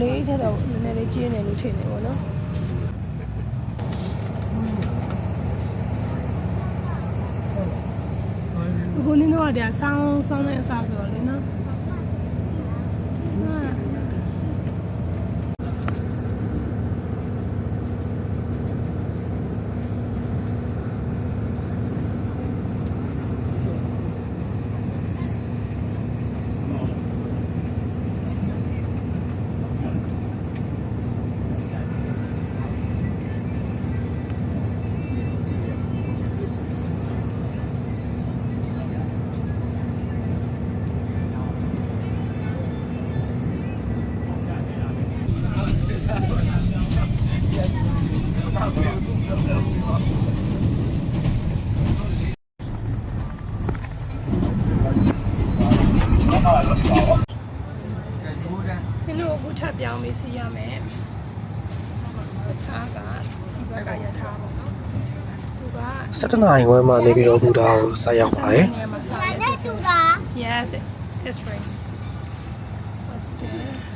လေးထက်တော့နည်းနည်းလေးကျင်းနေလို့ထင်တယ်ပေါ့နော်အခုနင်းတော့တရားဆောင်းဆောင်းနေအစားဆိုတော့လေနော် ဒီလိုအခုထပ်ပြောင်းပြီးစီးရမယ်ယထာကဒီဘက်ကယထာပေါ့နော်သူက17နာရီဝန်းမှနေပြီးတော့ဘူတာကိုဆက်ရောက်ပါတယ်နေရာမှာစားရနဲ့စုတာ Yes it's free ဟုတ်တယ်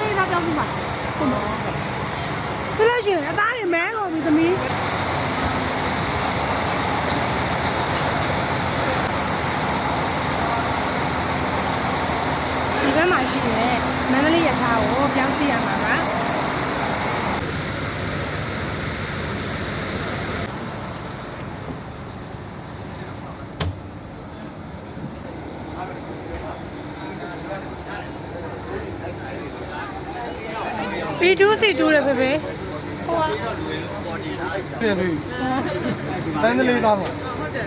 လေးသားပြောမှုပါဟုတ်ပါဘူးဆိုလို့ရှိရင်အသားရင်မဲကုန်ပြီသမီးဒီဘက်မှာရှိတဲ့မန္တလေးရထားကိုပြောင်းစီရမှာပါ B2 C2 ရဖေဖေဟိုကပြင်ပြီတန်းတလေးသားပေါ့ဟုတ်တယ်